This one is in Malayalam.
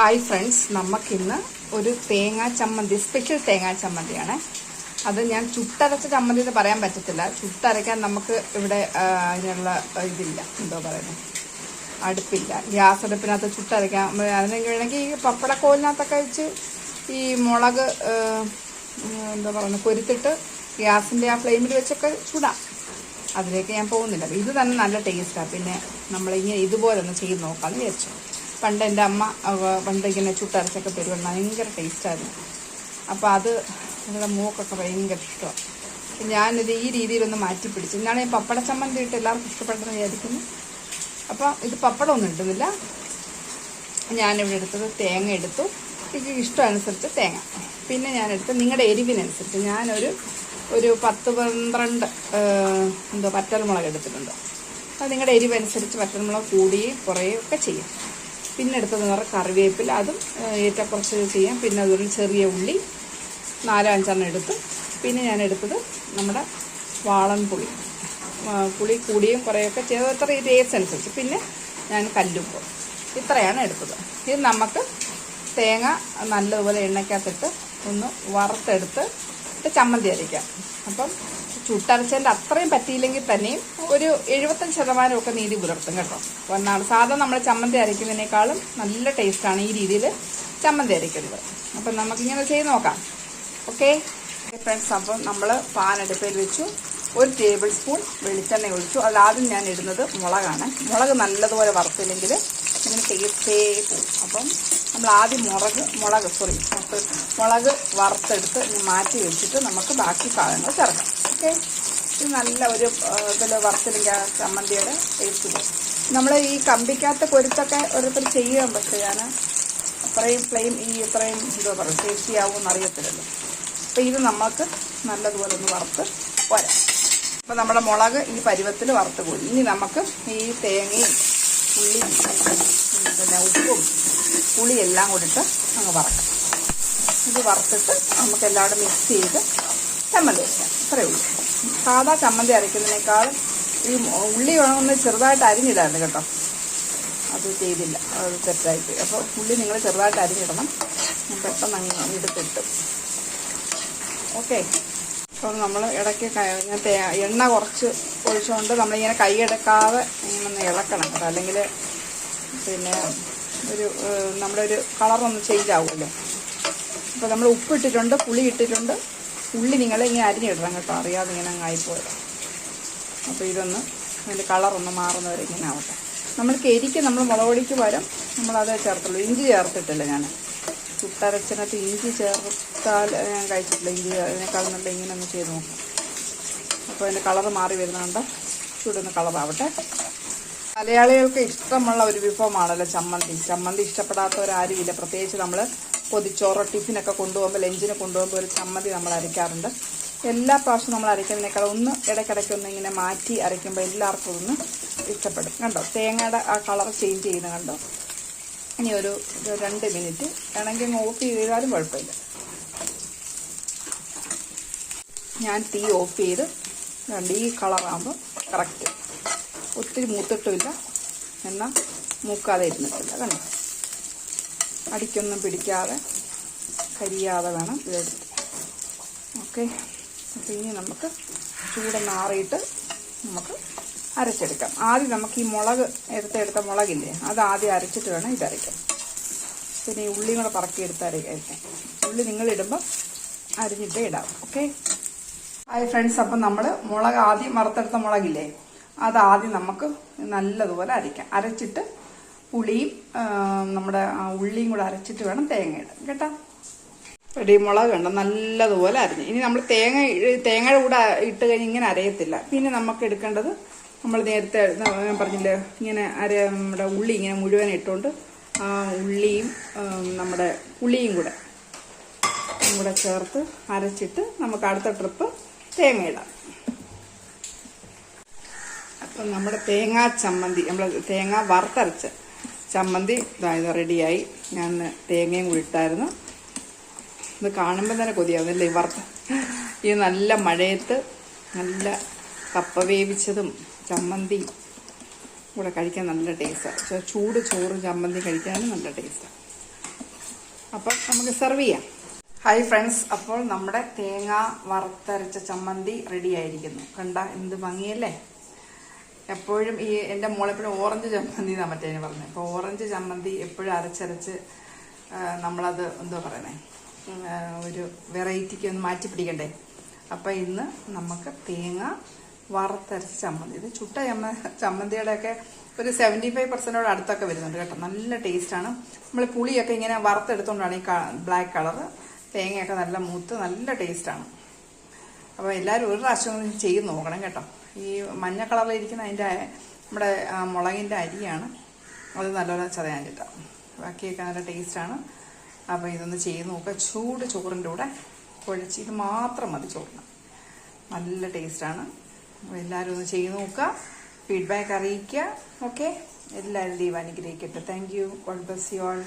ഹായ് ഫ്രണ്ട്സ് നമുക്കിന്ന് ഒരു തേങ്ങാ ചമ്മന്തി സ്പെഷ്യൽ തേങ്ങാ ചമ്മന്തിയാണ്. അത് ഞാൻ ചുട്ടരച്ച ചമ്മന്തി എന്ന് പറയാൻ പറ്റത്തില്ല. ചുട്ടരയ്ക്കാൻ നമുക്ക് ഇവിടെ അതിനുള്ള ഇതില്ല. എന്തോ പറയുന്നത് അടുപ്പില്ല. ഗ്യാസ് അടുപ്പിനകത്ത് ചുട്ടരയ്ക്കാൻ അതിന് വേണമെങ്കിൽ ഈ പപ്പടക്കോലിനകത്തൊക്കെ വെച്ച് ഈ മുളക് എന്താ പറയുന്നത് കൊരുത്തിട്ട് ഗ്യാസിന്റെ ആ ഫ്ലെയിമിൽ വെച്ചൊക്കെ ചുടാം. അതിലേക്ക് ഞാൻ പോകുന്നില്ല. ഇത് തന്നെ നല്ല ടേസ്റ്റാണ് പിന്നെ നമ്മളിങ്ങനെ ഇതുപോലെ ഒന്ന് ചെയ്ത് നോക്കാമെന്ന് വിചാരിച്ചു. പണ്ട് എന്റെ അമ്മ പണ്ട് ഇങ്ങനെ ചുട്ടരച്ചൊക്കെ തരുവാണ്. ഭയങ്കര ടേസ്റ്റായിരുന്നു അപ്പോൾ അത് നമ്മുടെ മൂക്കൊക്കെ ഭയങ്കര ഇഷ്ടമാണ് ഞാനിത് ഈ രീതിയിലൊന്ന് മാറ്റി പിടിച്ചു ഇന്നാണ് ഈ പപ്പട ചമ്മന്തി ഇട്ട് എല്ലാവർക്കും ഇഷ്ടപ്പെട്ടെന്ന് വിചാരിക്കുന്നു. അപ്പോൾ ഇത് പപ്പടമൊന്നും ഇട്ടുന്നില്ല ഞാനിവിടെ എടുത്തത് തേങ്ങ എടുത്തു എനിക്ക് ഇഷ്ടം അനുസരിച്ച് തേങ്ങ. പിന്നെ ഞാൻ എടുത്ത് നിങ്ങളുടെ എരിവിനനുസരിച്ച് ഞാനൊരു ഒരു പത്ത് പന്ത്രണ്ട് എന്തോ പറ്റൽമുളക് എടുത്തിട്ടുണ്ട്. അത് നിങ്ങളുടെ എരിവനുസരിച്ച് പറ്റൽമുളക് കൂടുകയും കുറയുകയും ഒക്കെ ചെയ്യും. പിന്നെ എടുത്തത് പറഞ്ഞാൽ കറിവേപ്പില. അതും ഏറ്റക്കുറച്ച് ചെയ്യാം. പിന്നെ അതുപോലെ ചെറിയ ഉള്ളി നാലോ അഞ്ചെണ്ണം എടുത്തു പിന്നെ ഞാൻ എടുത്തത് നമ്മുടെ വാളൻ പുളി. പുളി കൂടിയും കുറേയൊക്കെ ചെയ്ത് എത്ര ടേസ്റ്റ് അനുസരിച്ച്. പിന്നെ ഞാൻ കല്ലുപ്പ്. ഇത്രയാണ് എടുത്തത്. ഇത് നമുക്ക് തേങ്ങ നല്ലതുപോലെ എണ്ണയ്ക്കകത്തിട്ട് ഒന്ന് വറുത്തെടുത്ത് ഇട്ട് ചമ്മന്തി അരയ്ക്കാം. അപ്പം ചുട്ടരച്ചതിന്റെ അത്രയും പറ്റിയില്ലെങ്കിൽ തന്നെയും ഒരു എഴുപത്തഞ്ച് ശതമാനമൊക്കെ നീതി പുലർത്തും കേട്ടോ. ഒന്നാണ് സാധാരണ നമ്മൾ ചമ്മന്തി അരയ്ക്കുന്നതിനേക്കാളും നല്ല ടേസ്റ്റാണ് ഈ രീതിയിൽ ചമ്മന്തി അരയ്ക്കുന്നത്. അപ്പം നമുക്കിങ്ങനെ ചെയ്ത് നോക്കാം. ഓക്കെ? ഫ്രണ്ട്സ് അപ്പം നമ്മൾ പാൻ അടുപ്പിൽ വെച്ചു. ഒരു ടേബിൾ സ്പൂൺ വെളിച്ചെണ്ണ ഒഴിച്ചു. അതിലാദ്യം ഞാൻ ഇടുന്നത് മുളകാണ്. മുളക് നല്ലതുപോലെ വറുത്തില്ലെങ്കിൽ ഇങ്ങനെ തേച്ചേ പോകും അപ്പം നമ്മൾ ആദ്യം മുളക് മുളക് സോറി മുളക് വറുത്തെടുത്ത് മാറ്റി വെച്ചിട്ട് നമുക്ക് ബാക്കി സാധനങ്ങൾ ചേർക്കാം. ഓക്കെ? ഇത് നല്ല ഒരു ഇതിൽ വറുത്തില്ലെങ്കിൽ ചമ്മന്തിയുടെ ടേസ്റ്റ് പോകും നമ്മൾ ഈ കമ്പിക്കകത്ത് കൊരുത്തൊക്കെ ഓരോരുത്തർ ചെയ്യാൻ പക്ഷേ ഞാൻ അത്രയും ഫ്ലെയിം ഈ ഇത്രയും എന്തോ പറയും ടേസ്റ്റി ആവുമെന്ന് അറിയത്തില്ലല്ലോ അപ്പോൾ ഇത് നമുക്ക് നല്ലതുപോലെ ഒന്ന് വറുത്ത് വരാം. അപ്പോൾ നമ്മുടെ മുളക് ഈ പരുവത്തിൽ വറുത്ത് പോയി. ഇനി നമുക്ക് ഈ തേങ്ങയും ഉള്ളിയും പിന്നെ ഉപ്പും പുളിയെല്ലാം കൂടിയിട്ട് അങ്ങ് വറക്കാം. ഇത് വറുത്തിട്ട് നമുക്ക് എല്ലാവരും മിക്സ് ചെയ്ത് ചമ്മന്തി വയ്ക്കാം ഇത്രയേ ഉള്ളൂ. സാധാ ചമ്മന്തി അരയ്ക്കുന്നതിനേക്കാൾ ഈ ഉള്ളി ഒന്ന് ചെറുതായിട്ട് അരിഞ്ഞിടായിരുന്നു കേട്ടോ. അത് ചെയ്തില്ല. അത് തെറ്റായിട്ട്. അപ്പോൾ ഉള്ളി നിങ്ങൾ ചെറുതായിട്ട് അരിഞ്ഞിടണം. പെട്ടെന്ന് അങ്ങ് എടുത്തിട്ട്. ഓക്കെ. അപ്പോൾ നമ്മൾ ഇടയ്ക്ക് എണ്ണ കുറച്ച് ഒഴിച്ചുകൊണ്ട് നമ്മളിങ്ങനെ കൈയെടുക്കാതെ ഇങ്ങനെ ഒന്ന് ഇളക്കണം കേട്ടോ. അല്ലെങ്കിൽ പിന്നെ ഒരു നമ്മുടെ ഒരു കളറൊന്ന് ചേഞ്ച് ആവുമല്ലോ. അപ്പോൾ നമ്മൾ ഉപ്പിട്ടിട്ടുണ്ട് പുളി ഇട്ടിട്ടുണ്ട് ഉള്ളി നിങ്ങൾ ഇങ്ങനെ അരിഞ്ഞിടണം കേട്ടോ. അറിയാതെ ഇങ്ങനെ അങ്ങ് ആയിപ്പോയത്. അപ്പോൾ ഇതൊന്ന് അതിന്റെ കളറൊന്ന് മാറുന്നവരെ ഇങ്ങനെ ആവട്ടെ. നമ്മൾക്ക് എരിക്ക് നമ്മൾ മുളക് പൊടിക്ക് പകരം നമ്മളത് ചേർത്തുള്ളൂ. ഇഞ്ചി ചേർത്തിട്ടില്ല ഞാൻ ചുട്ടരച്ചിനകത്ത് ഇഞ്ചി ചേർത്താൽ ഞാൻ കഴിച്ചിട്ടില്ല. ഇഞ്ചി അതിനേക്കാൾ നല്ല ഇങ്ങനെ ഒന്ന് ചെയ്ത് നോക്കാം. അപ്പോൾ അതിന്റെ കളറ് മാറി വരുന്നുണ്ട് ചൂടുന്ന കളറാവട്ടെ. മലയാളികൾക്ക് ഇഷ്ടമുള്ള ഒരു വിഭവമാണല്ലോ ചമ്മന്തി. ചമ്മന്തി ഇഷ്ടപ്പെടാത്തവരാരുമില്ല. പ്രത്യേകിച്ച് നമ്മൾ പൊതിച്ചോറോ ടിഫിനൊക്കെ കൊണ്ടുപോകുമ്പോൾ ലഞ്ചിന് കൊണ്ടുപോകുമ്പോൾ ഒരു ചമ്മന്തി നമ്മൾ അരയ്ക്കാറുണ്ട്. എല്ലാ പ്രാവശ്യവും നമ്മൾ അരയ്ക്കുന്നതിനേക്കാൾ ഒന്ന് ഇടയ്ക്കിടയ്ക്ക് ഒന്ന് ഇങ്ങനെ മാറ്റി അരയ്ക്കുമ്പോൾ എല്ലാവർക്കും ഒന്ന് ഇഷ്ടപ്പെടും. കണ്ടോ? തേങ്ങയുടെ ആ കളർ ചേഞ്ച് ചെയ്യുന്നത് കണ്ടോ? ഇനി ഒരു രണ്ട് മിനിറ്റ്. വേണമെങ്കിൽ ഓഫ് ചെയ്താലും കുഴപ്പമില്ല. ഞാൻ തീ ഓഫ് ചെയ്ത് ഈ കളറാകുമ്പോൾ കറക്റ്റ് ഒത്തിരി മൂത്തിട്ടുമില്ല. എന്നാൽ മൂക്കാതെ ഇരുന്നിട്ടില്ല കണ്ടോ? അടിക്കൊന്നും പിടിക്കാതെ കരിയാതെ വേണം ഇതെടുത്ത് ഓക്കെ. അപ്പോൾ ഇനി നമുക്ക് ചൂടൊന്ന് ആറിയിട്ട് നമുക്ക് അരച്ചെടുക്കാം. ആദ്യം നമുക്ക് ഈ മുളക് എടുത്ത് എടുത്ത മുളകില്ലേ അത് ആദ്യം അരച്ചിട്ട് വേണം ഇതരയ്ക്കാം പിന്നെ ഈ ഉള്ളിയും കൂടെ പറക്കിയെടുത്ത് അരയ്ക്കാം ഉള്ളി നിങ്ങളിടുമ്പോൾ അരിഞ്ഞിട്ടേ ഇടാം ഓക്കെ. ഹായ് ഫ്രണ്ട്സ് അപ്പം നമ്മൾ മുളക് ആദ്യം വറുത്തെടുത്ത മുളകില്ലേ? അത് ആദ്യം നമുക്ക് നല്ലതുപോലെ അരയ്ക്കാം. അരച്ചിട്ട് പുളിയും നമ്മുടെ ഉള്ളിയും കൂടെ അരച്ചിട്ട് വേണം തേങ്ങ ഇടാൻ. കേട്ടോ? റെഡി മുളക് കണ്ടോ നല്ലതുപോലെ അരിഞ്ഞ്. ഇനി നമ്മൾ തേങ്ങ തേങ്ങയുടെ കൂടെ ഇട്ട് കഴിഞ്ഞ് ഇങ്ങനെ അരയത്തില്ല. പിന്നെ നമുക്ക് എടുക്കേണ്ടത് നമ്മൾ നേരത്തെ ഞാൻ പറഞ്ഞില്ലേ ഇങ്ങനെ അര നമ്മുടെ ഉള്ളി ഇങ്ങനെ മുഴുവൻ ഇട്ടുകൊണ്ട് ആ ഉള്ളിയും നമ്മുടെ പുളിയും കൂടെ കൂടെ ചേർത്ത് അരച്ചിട്ട് നമുക്ക് അടുത്ത ട്രിപ്പ് തേങ്ങ ഇടാം. അപ്പം നമ്മുടെ തേങ്ങാ ചമ്മന്തി നമ്മൾ തേങ്ങ വറുത്തരച്ച് ചമ്മന്തി ഇതായത് റെഡിയായി ഞാൻ തേങ്ങയും കൂടി ഇട്ടായിരുന്നു. ഇത് കാണുമ്പോൾ തന്നെ കൊതിയാവുന്നല്ലേ ഈ വറുത്ത ഈ നല്ല മഴയത്ത് നല്ല കപ്പ വേവിച്ചതും ചമ്മന്തി കൂടെ കഴിക്കാൻ നല്ല ടേസ്റ്റാണ് ചൂട് ചോറ് ചമ്മന്തി കഴിക്കാനും നല്ല ടേസ്റ്റാണ് അപ്പം നമുക്ക് സെർവ് ചെയ്യാം. ഹായ് ഫ്രണ്ട്സ് അപ്പോൾ നമ്മുടെ തേങ്ങ വറുത്തരച്ച ചമ്മന്തി റെഡി ആയിരിക്കുന്നു. കണ്ട എന്ത് ഭംഗിയല്ലേ? എപ്പോഴും ഈ എന്റെ മോളെപ്പോഴും ഓറഞ്ച് ചമ്മന്തി എന്നാണ് മറ്റേ പറഞ്ഞത് അപ്പോൾ ഓറഞ്ച് ചമ്മന്തി എപ്പോഴും അരച്ചരച്ച് നമ്മളത് എന്തോ പറയണേ ഒരു വെറൈറ്റിക്ക് ഒന്ന് മാറ്റി പിടിക്കണ്ടേ? അപ്പം ഇന്ന് നമുക്ക് തേങ്ങ വറുത്തരച്ച ചമ്മന്തി. ഇത് ചുട്ട ചമ്മ ചമ്മന്തിയുടെയൊക്കെ ഒരു സെവന്റി ഫൈവ് പെർസെന്റോട് അടുത്തൊക്കെ വരുന്നുണ്ട് കേട്ടോ. നല്ല ടേസ്റ്റാണ്. നമ്മൾ പുളിയൊക്കെ ഇങ്ങനെ വറുത്തെടുത്തുകൊണ്ടാണ് ഈ ബ്ലാക്ക് കളറ് തേങ്ങയൊക്കെ നല്ല മൂത്ത് നല്ല ടേസ്റ്റാണ്. അപ്പോൾ എല്ലാവരും ഒരു പ്രാവശ്യം ചെയ്ത് നോക്കണം കേട്ടോ. ഈ മഞ്ഞ കളറിലിരിക്കുന്ന അതിന്റെ നമ്മുടെ മുളകിന്റെ അരിയാണ്. അത് നല്ലപോലെ ചതയാൻ കിട്ടാം ബാക്കിയൊക്കെ നല്ല ടേസ്റ്റാണ് അപ്പോൾ ഇതൊന്ന് ചെയ്ത് നോക്കുക. ചൂട് ചോറിന്റെ കൂടെ കുഴച്ച് ഇത് മാത്രം മതി ചോറിന്. നല്ല ടേസ്റ്റാണ് എല്ലാവരും ഒന്ന് ചെയ്ത് നോക്കുക. ഫീഡ്ബാക്ക് അറിയിക്കുക. ഓക്കെ എല്ലാവരും ദൈവം അനുഗ്രഹിക്കട്ടെ. Thank you God bless you all